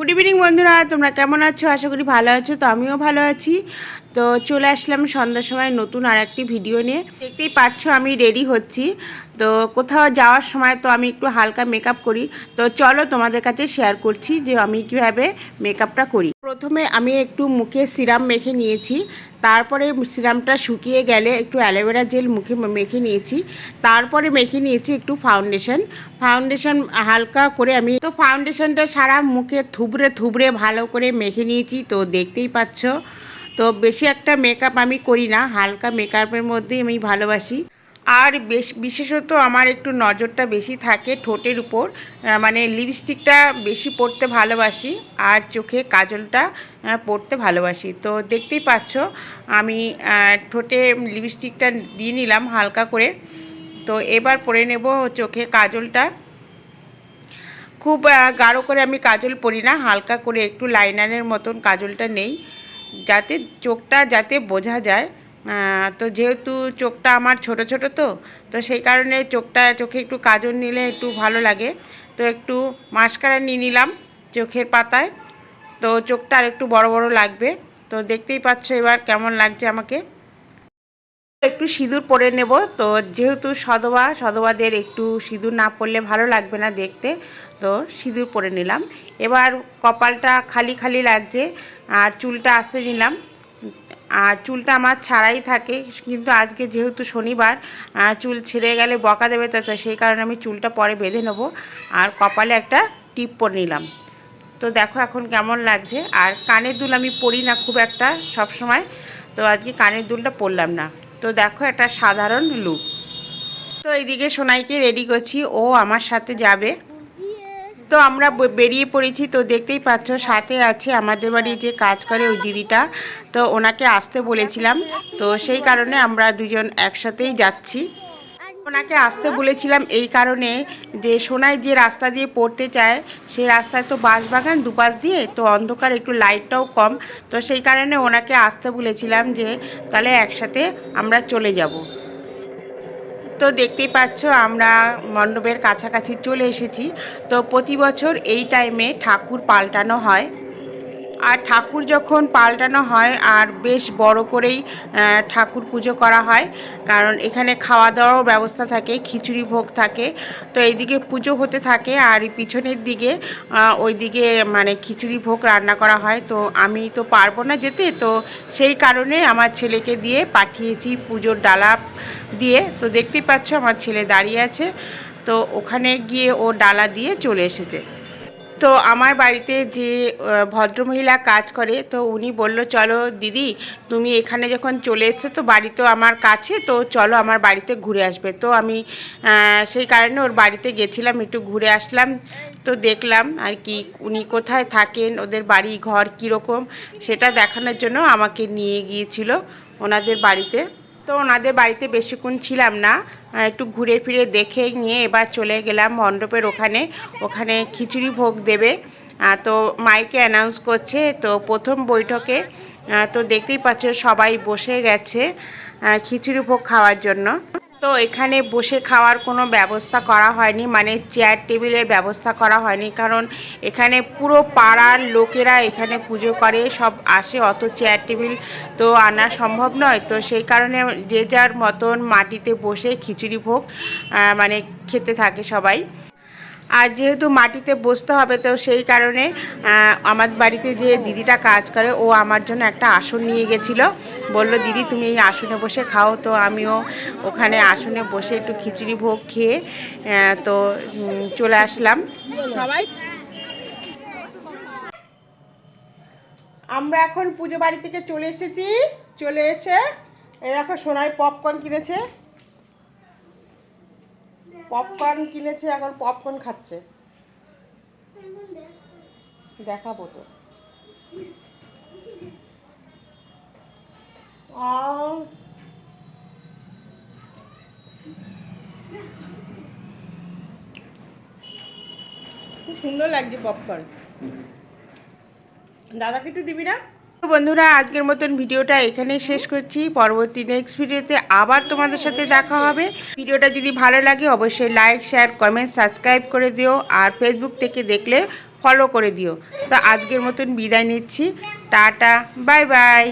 Good evening বন্ধুরা। তোমরা কেমন আছো? আশা করি ভালো আছো, তো আমিও ভালো আছি। তো চলে আসলাম সন্ধ্যার সময় নতুন আর একটি ভিডিও নিয়ে। দেখতেই পাচ্ছ আমি রেডি হচ্ছি। তো কোথাও যাওয়ার সময় তো আমি একটু হালকা মেকআপ করি। তো চলো তোমাদের কাছে শেয়ার করছি যে আমি কীভাবে মেকআপটা করি। প্রথমে আমি একটু মুখে সিরাম মেখে নিয়েছি। তারপরে সিরামটা শুকিয়ে গেলে একটু অ্যালোভেরা জেল মুখে মেখে নিয়েছি। তারপরে মেখে নিয়েছি একটু ফাউন্ডেশন। ফাউন্ডেশন হালকা করে আমি তো ফাউন্ডেশনটা সারা মুখে থুবড়ে থুবড়ে ভালো করে মেখে নিয়েছি। তো দেখতেই পাচ্ছ। তো বেশি একটা মেকআপ আমি করি না। হালকা মেকআপের মধ্যেই আমি ভালোবাসি। আর বেশ, বিশেষত আমার একটু নজরটা বেশি থাকে ঠোঁটের উপর মানে লিপস্টিকটা বেশি পরতে ভালোবাসি আর চোখে কাজলটা পরতে ভালোবাসি। তো দেখতেই পাচ্ছ আমি ঠোঁটে লিপস্টিকটা দিয়ে নিলাম হালকা করে। তো এবার পরে নেব চোখে কাজলটা। খুব গাঢ় করে আমি কাজল পরি না, হালকা করে একটু লাইনারের মতন কাজলটা নেই, যাতে চোখটা যাতে বোঝা যায়। তো যেহেতু চোখটা আমার ছোট ছোট তো তো সেই কারণে চোখটা, চোখে একটু কাজল নিলে একটু ভালো লাগে। তো একটু মাস্কারা নিয়ে নিলাম চোখের পাতায়। তো চোখটা আর একটু বড় বড় লাগবে। তো দেখতেই পাচ্ছ এবার কেমন লাগছে আমাকে। একটু সিঁদুর পরে নেব। তো যেহেতু সধবা, সধবাদের একটু সিঁদুর না পরলে ভালো লাগবে না দেখতে। তো সিঁদুর পরে নিলাম। এবার কপালটা খালি খালি লাগছে, আর চুলটা আসে নিলাম। আর চুলটা আমার ছাড়াই থাকে, কিন্তু আজকে যেহেতু শনিবার চুল ছেড়ে গেলে বকা দেবে, তো সেই কারণে আমি চুলটা পরে বেঁধে নেব আর কপালে একটা টিপ পরে নিলাম। তো দেখো এখন কেমন লাগছে, আর কানের দুল আমি পরি না খুব একটা সব সময় তো আজকে কানের দুলটা পরলাম না। তো দেখো একটা সাধারণ লুক। তো এইদিকে সোনাইকে রেডি করছি, ও আমার সাথে যাবে। তো আমরা বেরিয়ে পড়েছি। তো দেখতেই পাচ্ছ, সাথে আছে আমাদের বাড়ি যে কাজ করে ওই দিদিটা। তো ওনাকে আসতে বলেছিলাম। তো সেই কারণে আমরা দুজন একসাথেই যাচ্ছি। ওনাকে আসতে বলেছিলাম এই কারণে যে সোনাই যে রাস্তা দিয়ে পড়তে চায়, সেই রাস্তায় তো বাঁশবাগান দুপাশ দিয়ে, তো অন্ধকার একটু লাইটটাও কম। তো সেই কারণে ওনাকে আসতে বলেছিলাম যে, তাহলে একসাথে আমরা চলে যাব। তো দেখতেই পাচ্ছ, আমরা মণ্ডপের কাছাকাছি চলে এসেছি। তো প্রতি বছর এই টাইমে ঠাকুর পাল্টানো হয়। আর ঠাকুর যখন পাল্টানো হয়, আর বেশ বড় করেই ঠাকুর পুজো করা হয়, কারণ এখানে খাওয়া দাওয়ারও ব্যবস্থা থাকে, খিচুড়ি ভোগ থাকে। তো এইদিকে পুজো হতে থাকে, আর পিছনের দিকে ওইদিকে মানে খিচুড়ি ভোগ রান্না করা হয়। তো আমি তো পারব না যেতে, তো সেই কারণে আমার ছেলেকে দিয়ে পাঠিয়েছি পুজোর ডালা দিয়ে, তো দেখতেই পাচ্ছ আমার ছেলে দাঁড়িয়ে আছে। তো ওখানে গিয়ে ও ডালা দিয়ে চলে এসেছে। তো আমার বাড়িতে যে ভদ্রমহিলা কাজ করে, তো উনি বলল, চলো দিদি, তুমি এখানে যখন চলে এসছো, তো বাড়ি তো আমার কাছে, তো চলো আমার বাড়িতে ঘুরে আসবে। তো আমি সেই কারণে ওর বাড়িতে গেছিলাম, একটু ঘুরে আসলাম। তো দেখলাম আর কি, উনি কোথায় থাকেন, ওদের বাড়ি, ঘর কীরকম, সেটা দেখানোর জন্য আমাকে নিয়ে গিয়েছিল ওনাদের বাড়িতে। তো ওনাদের বাড়িতে বেশিক্ষণ ছিলাম না। একটু ঘুরে ফিরে দেখে নিয়ে এবার চলে গেলাম মণ্ডপের ওখানে। ওখানে খিচুড়ি ভোগ দেবে। তো মাইকে অ্যানাউন্স করছে, তো প্রথম বৈঠকে তো দেখতেই পাচ্ছ সবাই বসে গেছে খিচুড়ি ভোগ খাওয়ার জন্য। তো এখানে বসে খাওয়ার কোনো ব্যবস্থা করা হয়নি মানে চেয়ার টেবিলের ব্যবস্থা করা হয়নি। কারণ এখানে পুরো পাড়ার লোকেরা এখানে পুজো করে, সব আসে, অত চেয়ার টেবিল তো আনা সম্ভব নয়। তো সেই কারণে যে যার মতন মাটিতে বসে খিচুড়ি ভোগ মানে খেতে থাকে সবাই। আর যেহেতু মাটিতে বসতে হবে তো সেই কারণে আমার বাড়িতে যে দিদিটা কাজ করে ও আমার জন্য একটা আসন নিয়ে গেছিল। বলল দিদি তুমি এই আসনে বসে খাও। তো আমিও ওখানে আসনে বসে একটু খিচুড়ি ভোগ খেয়ে তো চলে আসলাম। সবাই? আমরা এখন পুজো বাড়ি থেকে চলে এসেছি। চলে এসে দেখো সোনাই পপকর্ন কিনেছে। পপকর্ন কিনেছে, এখন পপকর্ন খাচ্ছে। দেখাবো তো। খুব সুন্দর লাগছে পপকর্ন দাদাকে একটু দিবি না? তো বন্ধুরা, আজকের মতন ভিডিওটা এখানে শেষ করছি। পরবর্তী নেক্সট ভিডিওতে আবার তোমাদের সাথে দেখা হবে। ভিডিওটা যদি ভালো লাগে, অবশ্যই লাইক শেয়ার কমেন্ট সাবস্ক্রাইব করে দিও আর ফেসবুক থেকে দেখলে ফলো করে দিও। তো আজকের মতন বিদায় নিচ্ছি। Tata bye bye